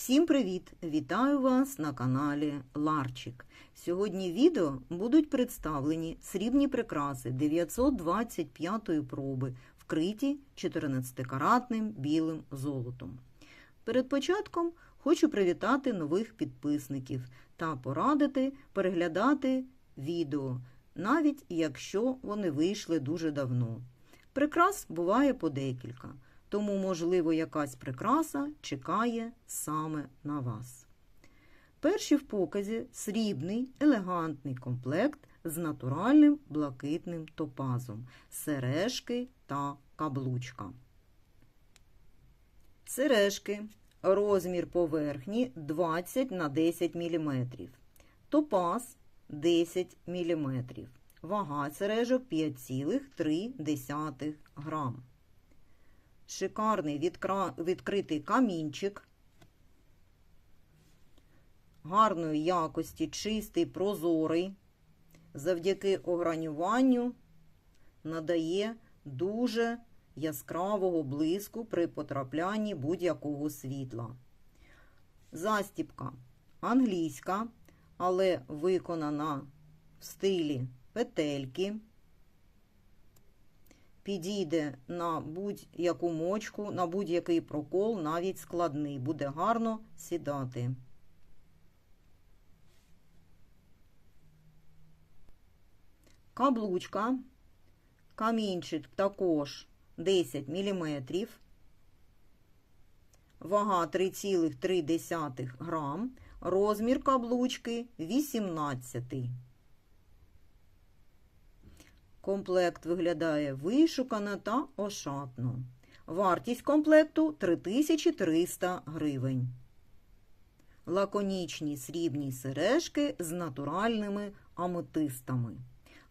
Всім привіт! Вітаю вас на каналі Ларчик. Сьогодні відео будуть представлені срібні прикраси 925 проби, вкриті 14-каратним білим золотом. Перед початком хочу привітати нових підписників та порадити переглядати відео, навіть якщо вони вийшли дуже давно. Прикрас буває по декілька, тому, можливо, якась прикраса чекає саме на вас. Перший в показі срібний елегантний комплект з натуральним блакитним топазом, сережки та каблучка. Сережки. Розмір поверхні 20 на 10 мм. Топаз 10 мм. Вага сережок 5,3 грам. Шикарний відкра... відкритий камінчик. Гарної якості, чистий, прозорий. Завдяки огранюванню надає дуже яскравого блиску при потраплянні будь-якого світла. Застіпка англійська, але виконана в стилі петельки. Підійде на будь-яку мочку, на будь-який прокол, навіть складний, буде гарно сідати. Каблучка, камінчик також 10 мм, вага 3,3 грам, розмір каблучки 18 Комплект виглядає вишукано та ошатно. Вартість комплекту 3300 гривень. Лаконічні срібні сережки з натуральними аметистами.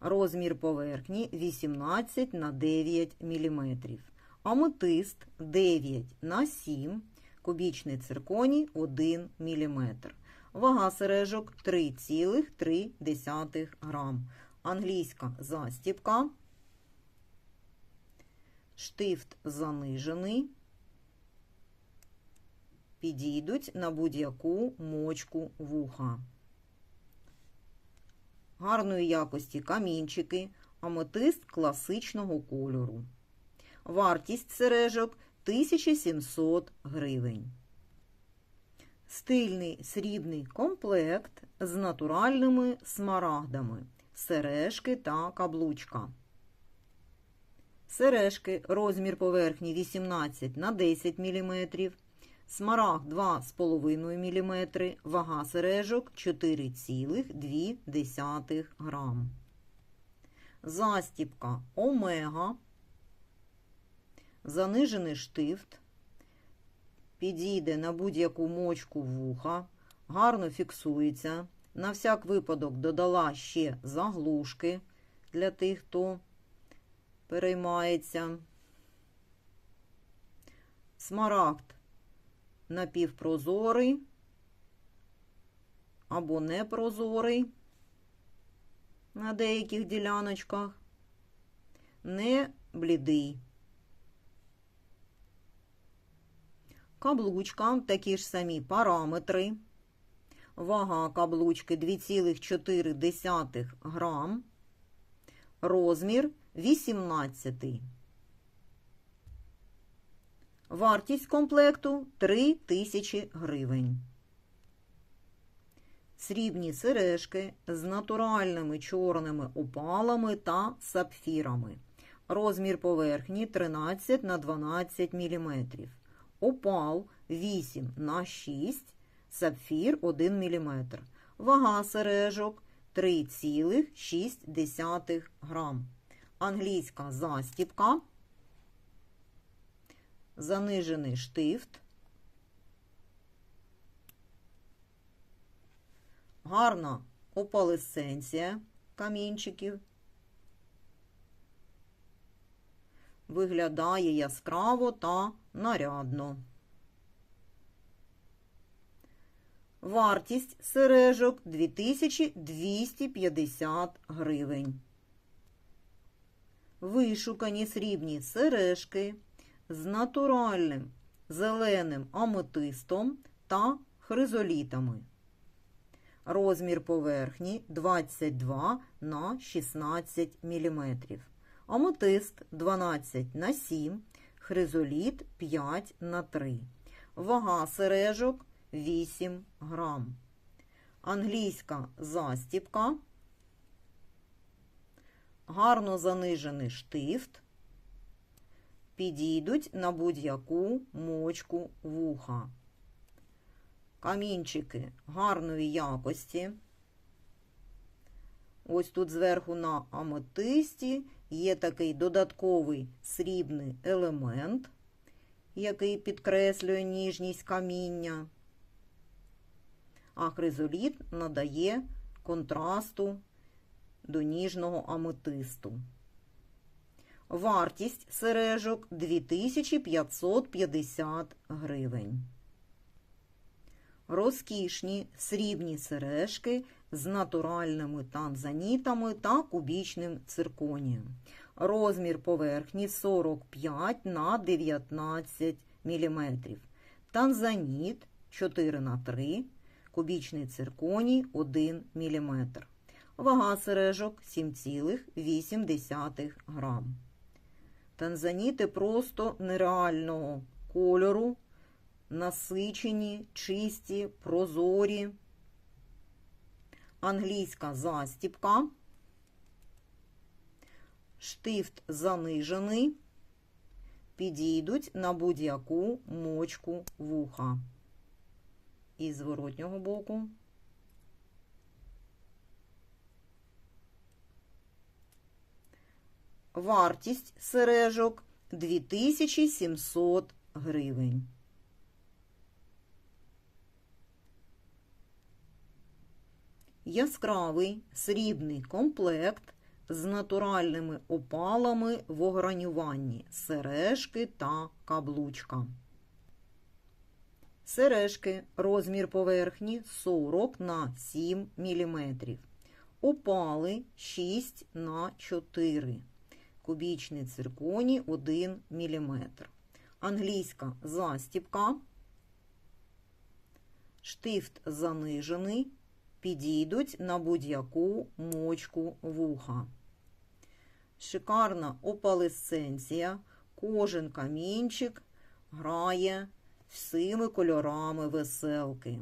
Розмір поверхні 18 на 9 мм. Аметист 9 на 7 кубічний цирконій 1 мм. Вага сережок 3,3 грам. Англійська застіпка, штифт занижений, підійдуть на будь-яку мочку вуха. Гарної якості камінчики, аметист класичного кольору. Вартість сережок 1700 гривень. Стильний срібний комплект з натуральними смарагдами сережки та каблучка. Сережки розмір поверхні 18 на 10 мм, смарагд 2,5 мм, вага сережок 4,2 грам. Застіпка омега, занижений штифт, підійде на будь-яку мочку вуха, гарно фіксується. На всяк випадок додала ще заглушки для тих, хто переймається. Смарагд напівпрозорий або непрозорий на деяких діляночках, не блідий. Каблучка такі ж самі параметри. Вага каблучки 2,4 грам. Розмір 18. Вартість комплекту 3 тисячі гривень. Срібні сережки з натуральними чорними опалами та сапфірами. Розмір поверхні 13 на 12 мм. Опал 8 на 6 сапфір 1 мм. Вага сережок 3,6 грам. Англійська застіпка, занижений штифт, гарна опалесценція камінчиків. Виглядає яскраво та нарядно. Вартість сережок 2250 гривень. Вишукані срібні сережки з натуральним зеленим аметистом та хризолітами. Розмір поверхні 22 на 16 мм. Аметист 12 на 7, хризоліт 5 на 3. Вага сережок 8 грам. Англійська застіпка. Гарно занижений штифт. Підійдуть на будь-яку мочку вуха. Камінчики гарної якості. Ось тут зверху на аметисті є такий додатковий срібний елемент, який підкреслює ніжність каміння. А хризоліт надає контрасту до ніжного аметисту. Вартість сережок 2550 гривень. Розкішні срібні сережки з натуральними танзанітами та кубічним цирконієм. Розмір поверхні 45 на 19 мм. Танзаніт 4 на 3 кубічний цирконій 1 мм. Вага сережок 7,8 грам. Танзаніти просто нереального кольору, насичені, чисті, прозорі. Англійська застіпка. Штифт занижений. Підійдуть на будь-яку мочку вуха. І зворотнього боку. Вартість сережок 2700 гривень. Яскравий срібний комплект з натуральними опалами в огранюванні сережки та каблучка. Сережки розмір поверхні 40 на 7 мм. Опали 6 на 4 Кубічний цирконій 1 мм. Англійська застіпка. Штифт занижений. Підійдуть на будь-яку мочку вуха. Шикарна опалесценція. Кожен камінчик грає всіми кольорами веселки.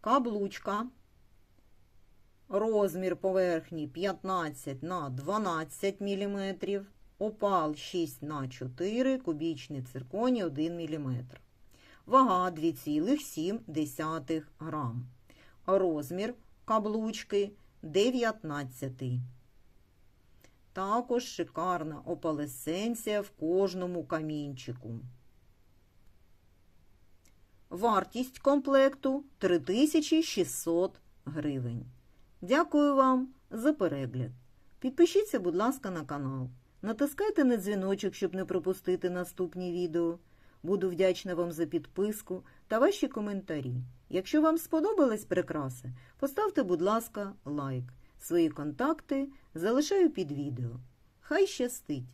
Каблучка. Розмір поверхні 15 на 12 мм. Опал 6 на 4 кубічний цирконій 1 мм. Вага 2,7 грам. Розмір каблучки 19. Також шикарна опалесценція в кожному камінчику. Вартість комплекту 3600 гривень. Дякую вам за перегляд. Підпишіться, будь ласка, на канал. Натискайте на дзвіночок, щоб не пропустити наступні відео. Буду вдячна вам за підписку та ваші коментарі. Якщо вам сподобались прикраси, поставте, будь ласка, лайк. Свої контакти залишаю під відео. Хай щастить!